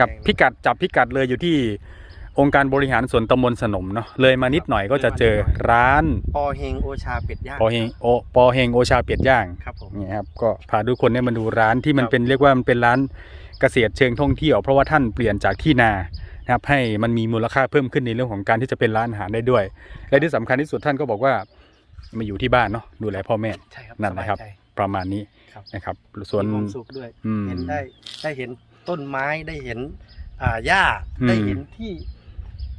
ครับพิกัดจับพิกัดเลยอยู่ที่องค์การบริหารส่วนตำบลสนมเนาะเลยมานิดหน่อยก็จะเจอร้านปอเฮงโอชาเป็ดย่างปอเฮงโอปอเฮงโอชาเป็ดย่างครับผมนี่ครับก็พาทุกคนเนี่ยมาดูร้านที่มันครับเป็นเรียกว่ามันเป็นร้านเกษตรเชิงท่องเที่ยวเพราะว่าท่านเปลี่ยนจากที่นานะครับให้มันมีมูลค่าเพิ่มขึ้นในเรื่องของการที่จะเป็นร้านอาหารได้ด้วย และที่สำคัญที่สุดท่านก็บอกว่ามาอยู่ที่บ้านเนาะดูแลพ่อแม่ใช่ครับนั่นนะครับสายใจประมาณนี้ครับนะครับส่วนมีความสุขด้วยอืมเห็นได้ได้เห็น ต้นไม้ได้เห็นอ่าหญ้าอืม ได้เห็นที่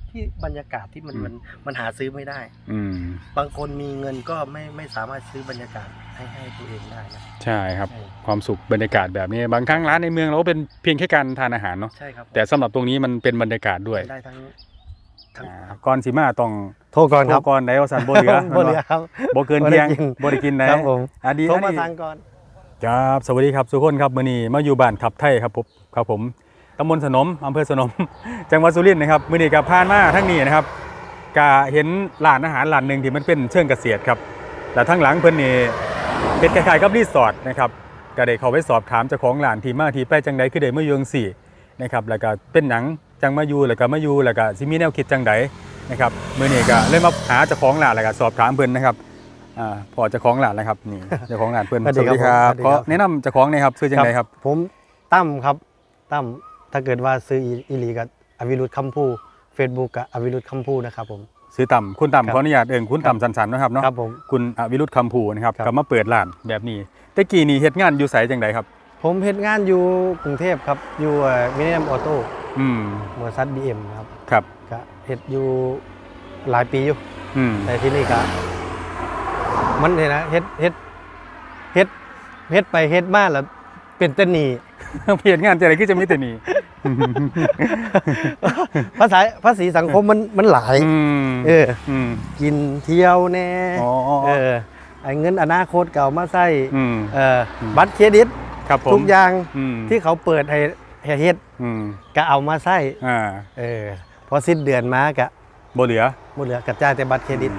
ที่บรรยากาศที่มันอืมมันมันหาซื้อไม่ได้ อืม บางคนมีเงินก็ไม่ไม่สามารถซื้อบรรยากาศให้ให้ตัวเองได้นะใช่ครับ ใช่ความสุขบรรยากาศแบบนี้ บางครั้งร้านในเมืองเราก็เป็นเพียงแค่การทานอาหารเนาะใช่ครับแต่สำหรับตรงนี้มันเป็นบรรยากาศด้วยได้ทั้งทั้งอ่าก่อนสิมาต้องโทรก่อนครับโทก่อนไดโอสันบ่เหลือบ่เหลือครับ บ่เกินบ่ได้เที่ยงกินบ่ได้กินนะ ครับผมอะดีโทรอันมานี้สั่งก่อน ครับสวัสดีครับทุกคนครับมื้อนี้มาอยู่บ้านขับไทยครับผมครับผมตำบลสนมอำเภอสนม จังหวัดสุรินทร์นะครับมื้อนี้ก็ผ่านมาทั้งนี้นะครับก็เห็นร้านอาหารร้านหนึ่งที่มันเป็นเชิงเกษตรครับแต่ทั้งหลังเพิ่นนี่เป็นคล้ายๆกับรีสอร์ทนะครับก็ได้เข้าไปสอบถามเจ้าของร้านที่มาที่ไปจังใดคือได้มาอยู่จังซี่นะครับแล้วก็เป็นหยังจังมาอยู่แล้วก็มาอยู่แล้วก็สิมีแนวคิดจังใดนะครับมื้อนี้ก็เลยมาหาเจ้าของร้านแล้วก็สอบถามเพิ่นนะครับ อ่าพอเจ้าของร้านแล้วครับนี่เจ้าของร้านเพิ่นสวัสดีครับขอแนะนำเจ้าของหน่อยครับชื่อจังไดครับ ผมตั้มครับตั้มถ้าเกิดว่าซื้ออีอีหลีกับอวิรุธคำพูเฟซบุ๊กกับอวิรุธคำพูนะครับผม ซื้อต่ำคุณครับต่ำขออนุญาตเอ่งคุณต่ำสันๆนะครับเนาะครับผมคุณอวิรุธคำภูนะครับครับ ก็มาเปิดร้านแบบนี้แต่กี้นี่เฮ็ดงานอยู่ไสจังไดครับ ผมเฮ็ดงานอยู่กรุงเทพครับ อยู่มินิ m มออโต้อืมบริษัทบีเอ็มครับครับก็เฮ็ดอยู่หลายปีอยู่ อืมแต่ที่นี่ก็ มันเนี่ยนะเฮ็ดเฮ็ดเฮ็ดเฮ็ดไปเฮ็ดมาแล้วเป็นแตะหนีเฮ็ดงานจะอะไรคือจะมีแต่นี่ภาษาภาษีสังคมมันมันหลายอืมเอออืมกินเที่ยวแน่อ๋อเออไอ้เงินอนาคตเก่ามาใส่อืมเอออมบัตรเครดิตครับผมทุกอย่างอืมที่เขาเปิดให้ให้เฮ็ดอืมก็เอามาใส่อ่าเออพอสิ้นเดือนมาก็บ่เหลือหมดเหลือกระจายแต่บัตรเครดิต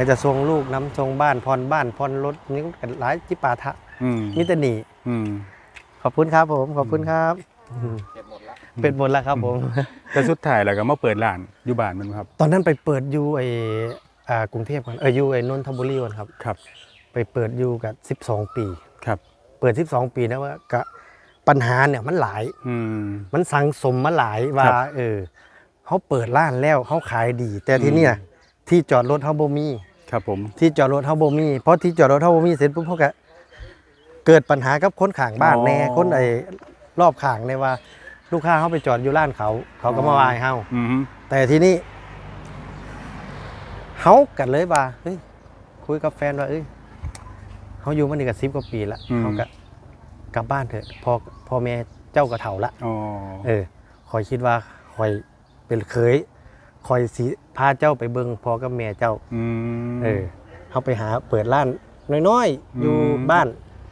แล้วจะส่งลูกน้ำส่งบ้านผ่อนบ้านผ่อนรถนี่ก็หลายจิปาทะอืมมิตรหนีอืมขอบคุณครับผม ขอบคุณครับเป็นหมดแล้วครับผมแต่สุดท้ายแล้วก็มาเปิดร้านอยู่บ้านแมันบ่ครับ ตอนนั้นไปเปิดอยู่ไอ้อ่ากรุงเทพก่อนเอออยู่ไอ้นนทบุรีก่อนครับครับ ไปเปิดอยู่กับ 12 ปีครับ เปิด 12 ปีนะว่าก็ปัญหาเนี่ยมันหลายอืมมันสังสมมาหลายว่าครับเออเขาเปิดร้านแล้วเขาขายดี แต่ที่เนี่ยอืมที่จอดรถเขาบ่มี ครับผมที่จอดรถเขาบ่มีเพราะที่จอดรถเขาบ่มีเสร็จปุ๊บเขาก็เกิดปัญหากับคนข้างบ้านแน่คนไอ้รอบข้างเนี่ยว่า ลูกค้าเขาไปจอดอยู่ร้านเขา เขาก็มาวายเฮาอืมแต่ทีนี้เขากันเลยว่าเฮ้ยคุยกับแฟนว่าเอ้ยเขาอยู่มานี่กับสิบกว่าปีละเขาก็กลับบ้านเถอะพอพอแม่เจ้ากระเถาละ อ๋อ เออคอยคิดว่าคอยเป็นเคย คอยสิพาเจ้าไปเบิงพอกับแม่เจ้าอืมเออเขาไปหาเปิดร้านน้อยๆอยู่อืมบ้าน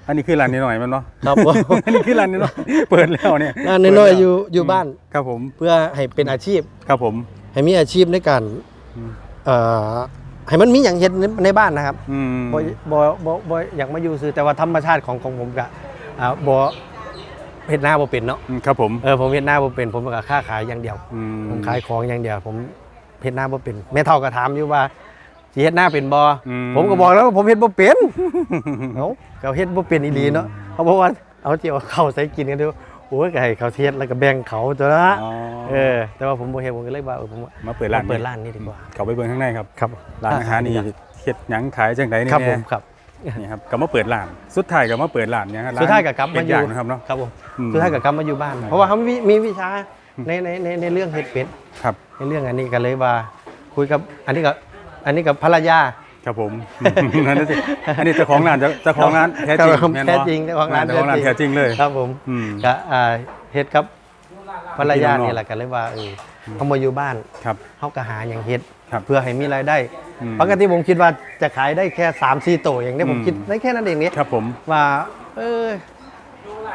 อันนี้คือร้านนิดหน่อยมันเนาะครับผม อันนี้คือร้านนิดหน่อยเปิดแล้วเนี่ยร้านน้อยๆอยู่อยู่บ้าน ครับผม เพื่อให้เป็นอาชีพ ครับผม ให้มีอาชีพในการอืมเอ่อให้มันมีอย่างเห็นในในบ้านนะครับอืมบ่บ่บ่บ่อยากมาอยู่ซื้อแต่ว่าธรรมชาติของของผมกะอ่าบ่ เฮ็ดหน้าบ่เป็นเนาะอืมครับผมเออผมเฮ็ดหน้าบ่เป็น ผมก็ค้าขายอย่างเดียวอืมผมขายของอย่างเดียว ผมเฮ็ดหน้าบ่เป็นแม่เฒ่าก็ถามอยู่ว่าสิเฮ็ดหน้าเป็นบ่อืผมก็บอกแล้วว่าผมเฮ็ดบ่เป็นเอ้าก็เฮ็ดบ่เป็นอีหลีเนาะเขาบอกว่าเอาเจียวเข้าวใส่กินกันเด้อโอ้ยก็ให้เขาเฮ็ดแล้วก็แบ่งเขาตัวละอ๋อเออ แต่ว่าผมบ่เฮ็ดผมก็เลยว่าเออผมว่ามาเปิดร้านเปิดร้านนี้ดีกว่า เขาไปเบิ่งข้างในครับ ครับ ร้านอาหารนี่เฮ็ดหยังขายจังไดนี่ครับผแน่มครับ นี่ครับก็มาเปิดร้าน สุดท้ายก็มาเปิดร้านเนี่ยฮะร้นสุดท้ายก็กลับมาเป็ดอยู่ย่างนะครับเนาะครับผมอืมสุดท้ายก็กลับมาอยู่บ้าน เพราะว่าเขามีมีวิชาในในในในเรื่องเฮ็ดเป็ดครับ ในเรื่องอันนี้ก็เลยว่าคุยกับอันนี้ก็อันนี้กับภรรยาครับผมอันนี้สิอันนี้เจ้าของร้านเจ้าเจ้าของร้านแท้จริงครับม่นบ่แท้จริงเจ้าของร้านเจ้าของร้านแท้แท้จจริริงงเลยครับผมอืมก็อ่าเฮ็ดกับภรรยาพี่น้องนี่แหละก็เลยว่าเออเขามาอยู่บ้านครับเขาก็หาอย่างเฮ็ดครับเพื่อให้มีรายได้อืม ปกติผมคิดว่าจะขายได้แค่3ามสี่โตวอย่างนี้ผมอืมคิดได้แค่นั้นเองนี่ครับผมว่าเออ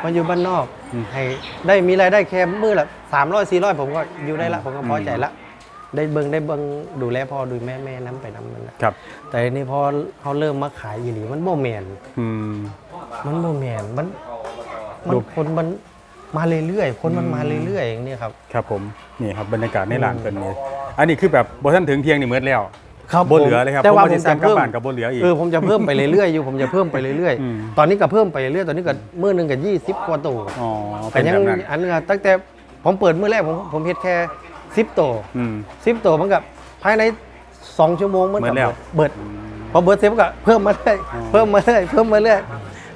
มาอยู่บ้านนอกอืมให้ได้มีรายได้แค่มือละสามร้อยสี่ร้อยผมก็อยู่ได้ละผมก็พอใจละได้เบิงได้เบิงดูแลพ่อดูแม่แม่น้ำไปน้ำมันนะครับ แต่นี่พอเขาเริ่มมาขายอีหลีมันโมแมนอืมมันโมแมนมันมันดูคนมันมาเรื่อยๆคนมันมาเรื่อยๆอย่างนี้ครับ ครับผมนี่ครับบรรยากาศในร้านอืมเพิ่นนี่อันนี้คือแบบบ่ทันถึงเที่ยงนี่มืดแล้ว ครับบ่เหลือเลยครับแต่ว่าผมผสิมสั่จะงกลับเพิ่มบ้านกับบ่เหลืออีกเออผมจะเพิ่มไปเรื่อยๆอยู่ผมจะเพิ่มไปเรื่อยอืมๆตอนนี้ก็เพิ่มไปเรื่อยๆตอนนี้ก็มื้อหนึงก็20กว่าตัวอ๋อแต่เป็นยังแบบนั้นอันนึงอะตั้งแต่ผมเปิดมื้อแรกผมผมเฮ็ดแค่10ตัวอืม10ตัวมันก็ภายใน2ชั่วโมงมันหมก็ดแล้วเบิดพอเบิดเสร็จมันก็เพิ่มมาเรื่อยอ๋อเพิ่มมาเรื่อยเพิ่มมาเรื่อย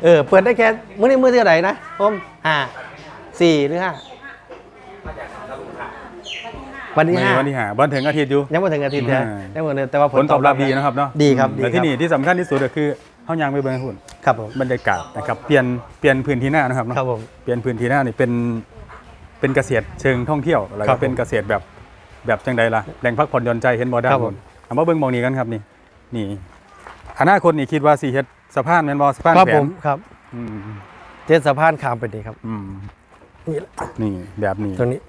เออเปิดได้แค่มื้อนี้มื้อที่เท่าไหร่นะผมห้าสี่หรือห้า วันที่มื้อห้านี้วันที่ห้าบ่ถึงอาทิตย์อยู่ยังไม่ถึงอาทิตย์เลยอ่ายังไม่ถึงแต่ว่าผลตอบรับดีนะครับเนาะดีครับดีและคที่รับนี่ที่สำคัญที่สุดก็คือเฮายังไปเบิ่งให้หุ่นครับผมบรรยากาศนะครับเปลี่ยนเปลี่ยนพื้นที่หน้านะครับเนาะครับผมเปลี่ยนพื้นที่หน้านี่เป็นเป็นเกษตรเชิงท่องเที่ยวแล้วครัก็บผมเป็นเกษตรแบบแบบจังใดล่ะแหล่งพักผ่อนหย่อนใจเห็นบ่ด้านครับบผนมเอามาเบิ่งหมองนี้กันครับนี่นี่อนาคตนี่คิดว่าสิเฮ็ดสะพานแม่นบ่สะพานครับแผผนมครับอืมเจนสะพานขามไปนี่ครับอืมนี่แหละนี่แบบนี้ตรงนี้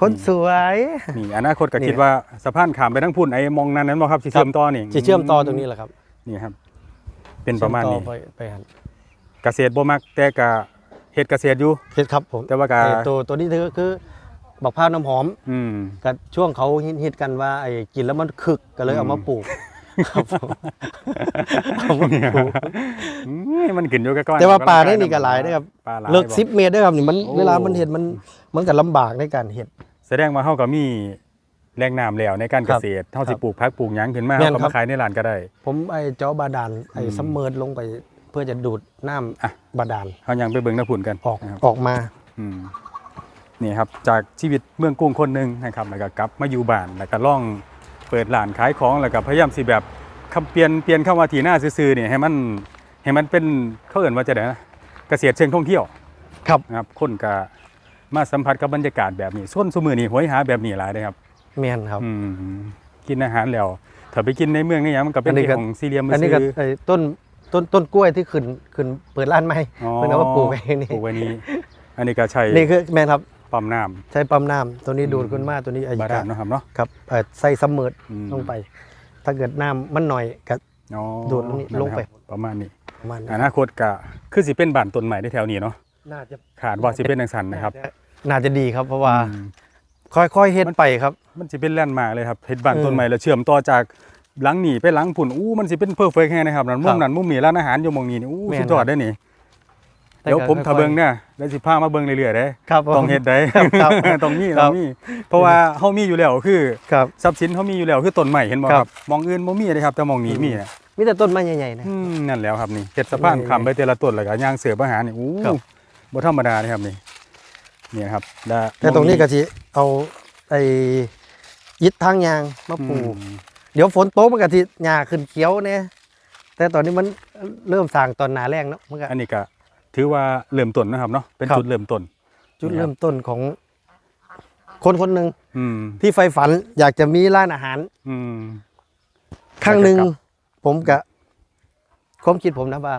คนสวยนี่อนาคตก็นี่คิดว่าสะพานข้ามไปทั้งพุ่นไอ้มองนั้นนั้นบ่ครับสิเชื่อมต่อนี่จะเชื่อมต่อตรงนี้แหละครับนี่ครับ เป็นประมาณเชื่นี้อต่อไปไปหันเกษตรบ่มักแต่ก็เฮ็ดเกษตรอยู่เห็ดครับผมแต่ว่าก็ไอ้ตัวตัวนี้คือคือบักพร้าวน้ำหอมอืมกับช่วงเขาฮิตๆกันว่าไอ้กินแล้วมันคึกก็เลยเอามาปลูกครับผมเอามาปลูกอืมมันขึ้นอยู่กับก้อนแต่ว่าปลาได้นี่ก็หลายนะครับปลาหลายเลิกบ่สิบเมตรได้ครับนี่มันโอ้เวลามันเห็ดมันมันก็ลำบากในการเห็ด แสดงว่าเฮาก็มีแรงน้ำแล้วในการคเกรับษตรเฮาสิครับปลูกผักปลูกหยังขึ้นมาแม่เฮานก็ครัมาบ ขายในร้านก็ได้ ผมไอ้เจอบาดาลไอ้อืมซัมเมอร์ลงไปเพื่อจะดูดน้ำอะบาดาลเฮายังไปเบิ่งน้ำพุ่นกันออกนะครับ ออกมา อืมนี่ครับจากชีวิตเมืองกรุงคนหนึงนะครับแล้วก็กลับมาอยู่บ้านแล้วก็ล่องเปิดร้านขายของแล้วก็พยายามสิแบบคำเปลี่ยนเปลี่ยนคำว่าที่หน้าซื่อๆนี่ให้มันให้มันเป็นเขาเอิ้นว่าจะได้นะเกษตรเชิงท่องเที่ยวครับ นะครับคนก็ มาสัมผัสกับบรรยากาศแบบนี้ส่วนสมือนี่หวยหาแบบนี้หลายเลยครับแมนครับ อืมกินอาหารแล้วถ้าไปกินในเมืองนี่ยังมันก็เป็นอันนี้เรื่ก็องของซีเรียมมือันนี้ก็ซื้อไอ้ต้นต้นต้นกล้วยที่ขึ้นขึ้นเปิดร้านใหม่อ๋อเพิ่นเอามาปลูกไว้นี่ปลูกไว้นี้อันนี้ก็ใช้นี่คือแมนครับปั๊มน้ใช้ปั๊มน้ำตัวนี้อืมดูดขึ้นมาตัวนี้ไอ้ำบาดาลเนาะครับเนาะครับเอ่อใส่ซัมเมอร์อืมลงไป ถ้าเกิดน้ำมันหน่อยก็อ๋อดูดลงนี่นั่นแหะลงไปครับประมาณนี้ประมาณอนี้นาคตก็คือสิเป็นบ้านต้นใหม่ได้แถวนี้เนาะน่าจะขาดว่าสิเป็นจังสันนะครับ น่าจะดีครับ เพราะว่าอืม ค่อยๆเฮ็ดไปครับ มันสิเป็นแลนด์มาร์คเลยครับเฮ็ดบ้านเออต้นใหม่แล้วเชื่อมต่อจากหลังนี่ไปหลังพุ่นอู้มันสิเป็นเพอร์เฟกต์แฮงนะครับนั่นมุครัมบนั้นมุมนี้ร้านอาหารอยู่หมองนี้นี่อู้แม่น สุดยอดได้อนี่แต่เดี๋ยวก็ผมค่อยๆถ้าเบิ่งเนี่ยแล้วสิพามาเบิ่งเรื่อยๆเด้ครับผม ต้องเฮ็ดได้ ครับครับต้องมีคต้รัอบ งมีเพราะว่าเฮามีอยู่แล้วคือครับ ทรัพย์สินเฮามีอยู่แล้วคือต้นไม้เห็นบ่ครัครับบมองอื่นบ่มีเลยครับแต่มองนี้มีนะมีแต่ต้นไม้ใหญ่ๆนะ อืมนั่นแล้วครับนี่เฮ็ดสะพานใหญ่ๆข้ามไปแต่ละต้นแล้วก็ย่างเสืออาหารนี่อู้ครับ บ่ธรรมดาเลยครับนี่ นี่ครับและแต่ตรงนี้ก็สิเอาไอ้ยิดทางยางมาปลูกอืมเดี๋ยวฝนตกมันก็สิหญ้าขึ้นเขียวแน่แต่ตอนนี้มันเริ่มสร้างตอนหนาแรงเนาะมันก็อันนี้ก็ถือว่าเริ่มต้นนะครับเนาะเป็นครับจุดเริ่มต้น จุดเริ่มต้นของคนคนหนึ่งอืมที่ใฝ่ฝันอยากจะมีร้านอาหารอืมครั้งหนึ่งอยากจะกลับผมกะความคิดผมนะว่า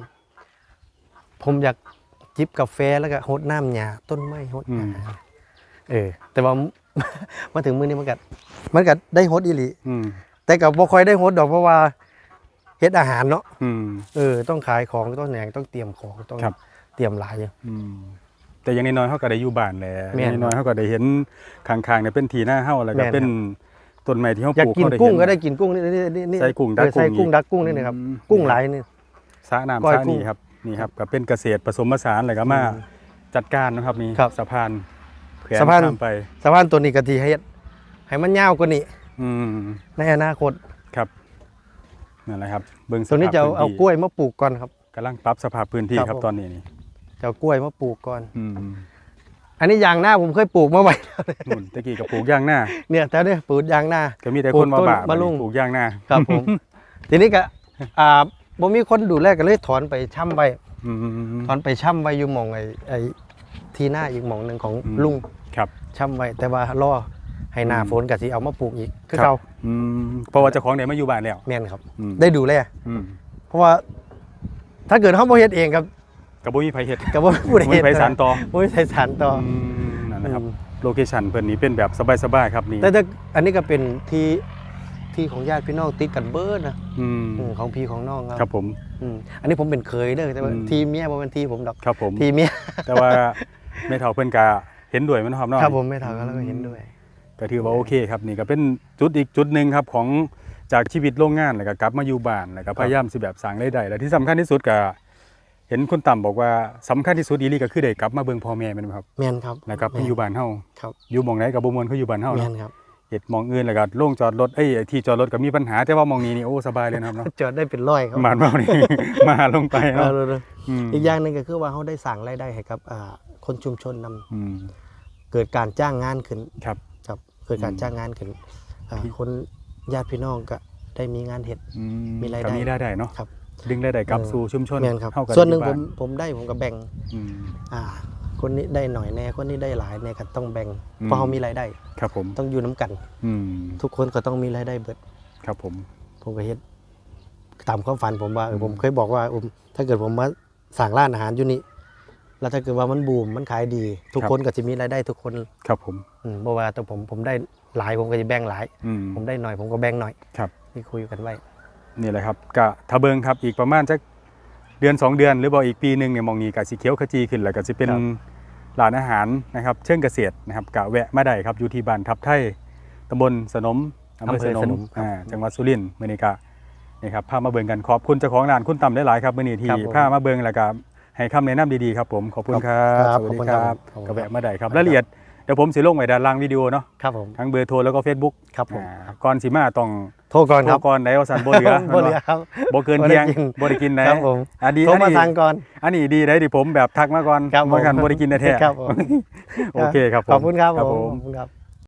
ผมอยาก จิบกาแฟแล้วก็หดน้ำหญ้าต้นไม้หดหญ้าเออ แต่ว่า มาถึงมื้อนี้มันก็มันก็ได้หดอีหลีอืมแต่ก็บ่ค่อยได้หดดอกเพราะว่าเฮ็ดอาหารเนาะอืมเออ ต้องขายของต้องแหนงต้องเตรียมของต้องครับเตรียมหลายอยู่อืมแต่อยังน้อยๆเขาก็ได้อยู่บ้านแหละแม่นอย่างน้อยๆเขาก็ได้เห็นข้างๆเนี่ยเป็นทีหน้าเฮาแล้วก็แม่นเป็นต้นไม้ที่เขาอยากปลูกกินเขาได้กุ้งเห็นก็ได้กินกุ้งนี่นี่นี่นี่ใส่กุ้งดักเออใส่กุ้กุ้งงอีกดักกุ้งนี่นะครับอืมกุ้งหลายนี่สระน้ำก้อยสระกุ้นี่งครับ นี่ครับก็เป็นเกษตรผสมผสานแล้วก็มาอืมจัดการนะครับนี่ครับ สะพานแขวนสะพาน ข้ามไป สะพานตัวนี้ก็ที่เฮ็ดให้มันยาวกว่านี้อืมในอนาคต ครับนั่นแหละครับเบิ่งสตัวนี้ภาพจะเอาพื้นเอาที่กล้วยมาปลูกก่อนครับ กำลังปรับสภาพพื้นที่ครับครับผม ตอนนี้นี่จะเอากล้วยมาปลูกก่อน อืมอันนี้ยางหน้าผมเคยปลูกมาไว้ นู่นตะกี้กับปลูกย่างหน้าเนี่ยแต่เนี่ยปลูกยางหน้า ก็มีแต่ปลูคกนมาต้นบ่ามะลุง ปลูกย่างหน้า ครับผม ทีนี้ก็อ่า บ่มีคนดูแลก็เลยถอนไปช่ำไว้อืมถอนไปช่ำไว้อยู่หมองไอ้ไอ้ที่หน้าอีกหมองหนึ่งของอืมลุงครับช่ำไว้แต่ว่ารอให้หน้าอืมฝนก็สิเอามาปลูกอีกคือครับเก่าอืมเพราะว่าเจ้าของเนี่ยมาอยู่บ้านแล้วแม่นครับอืมได้ดูแลอืมเพราะว่า ถ้าเกิดเฮาบ่เฮ็ดเองครับกับบุมีไผเฮ็ดก็บ่มีผู้ใดบุมีเฮ็ดไผสานต่อบ่มีไผสานต่ออืมนั่นนะครับอืมโลเคชั่นเพิ่นนี่เป็นแบบสบายๆครับนี่แต่ถ้าอันนี้ก็เป็นที่ ที่ของญาติพี่น้องติดกันเบิดนะอืมอืมของพี่ของน้องคครัรับบผม อืมอันนี้ผมเป็นเคยเด้อแต่ว่าอืม ทีเมียบ่เป็นทีผมดอกครับผม ทีเมียแต่ว่าแม่เฒ่าเพิ่นก็เห็นด้วยแมันครับเนาะครับผมไม่เท่ากันแล้วก็เห็นด้วย ก็ถือว่าโอเคครับนี่ก็เป็นจุดอีกจุดหนึ่งครับของจากชีวิตโรงงานแล้วก็กลับมาอยู่บ้านแล้วก็พยายามสิแบบสร้างรายได้และที่สำคัญที่สุดก็เห็นคุณต่ำบอกว่าสำคัญที่สุดอีหลีก็คือได้กลับมาเบิ่งพ่อแม่แม่นบ่ครับแมนครับแล้วก็มาอยู่บ้านเฮาครับอยู่หม่องไหนก็บ่ม่วนคืออยู่บ้านเฮาแมเนาะนครับ เฮ็ดหม่องอื่นแล้วก็โล่งจอดรถเอ้ยที่จอดรถก็มีปัญหาแต่ว่าหม่องนี้นี่โอ้สบายเลยนะครับเนาะจอดได้เป็นร้อยครับบ้านเฮานี่ มาลงไปเอเนาะอเอออืมอีกอย่างหนึ่งก็คือว่าเขาได้สั่งรายได้ให้กับอ่าคนชุมชนนำอืมเกิดการจ้างงานขึ้นครับครับเกิดการจ้างงานขึ้นอ่าคนญาติพี่น้องก็ได้มีงานเห็ดอืมีรายได้ก็มีรายได้เนาะครับดึงรายได้กลับเออสู่ชุมชนแมนครับเฮาก็ส่วนหนึ่งอยู่ผบ้ามผมได้ผมก็แบ่งอืมอ่า คนนี้ได้หน่อยแน่คนนี้ได้หลายแน่ก็ต้องแบ่งอืมเพราะเขามีรายได้ครับผมต้องอยู่น้ำกันอืมทุกคนก็ต้องมีรายได้เบิด ครับผม ผมก็เฮ็ดตามความฝันผมว่าเอออืมผมเคยบอกว่าผมถ้าเกิดผมมาสั่งร้านอาหารอยู่นี่แล้วถ้าเกิดว่ามันบูมมันขายดี ทุกคนก็จะมีรายได้ทุกคนครับผมอืมบ่ว่าแต่ผมผมได้หลายผมก็จะแบ่งหลายอืมผมได้หน่อยผมก็แบ่งหน่อยครับที่คุยกันไว้นี่แหละครับก็ถ้าเบิงครับอีกประมาณสักเดือน 2 เดือน หรือบอกอีกปีหนึ่งเนี่ยหมองนี้ก็สิเขียวขจีขึ้นแล้วก็สิเป็นค รับร้านอาหารนะครับเชิงเกษตรนะครับกะแวะมาได้ครับอยู่ที่บ้านทับไทยตำบลสนมอำเภอสนมอ่าจังหวัดสุรินทร์มื้อนี้ก็นี่ครับพามาเบิงกันขอบคุณเจ้าของร้านคุณต่ำได้หลายๆครับมื้อนี้ที่ครับผมพามาเบิงแล้วก็ให้คำแนะนำดีๆครับผมขอบคุณครับครับสวัสดีขอบคุณคครัรับบขอบคุณครับก็แวะมาได้ครับรายละเอียด เดี๋ยวผมสิลงไว้ด้านล่างวิดีโอเนาะครับผมทั้งเบอร์โทรแล้วก็ Facebook ครับผมอ่าก่อนสิมาต้องโทรก่อนโทครรับ ก่อนได้ว่าสันบ่เหลือ บ่เหลือครับ บ่เกินบ่ได้เที่ยงกินบ่ได้กินนะครับผมอันนี้โทรอันมานี้สั่งก่อน อันนี้ดีได้ที่ผมแบบทักมาก่อนครับผมบ่กันบ่ได้กินแท้ๆครับผมโอเคครับผมขอบคุณครับครับผผมมขอบคุณครับ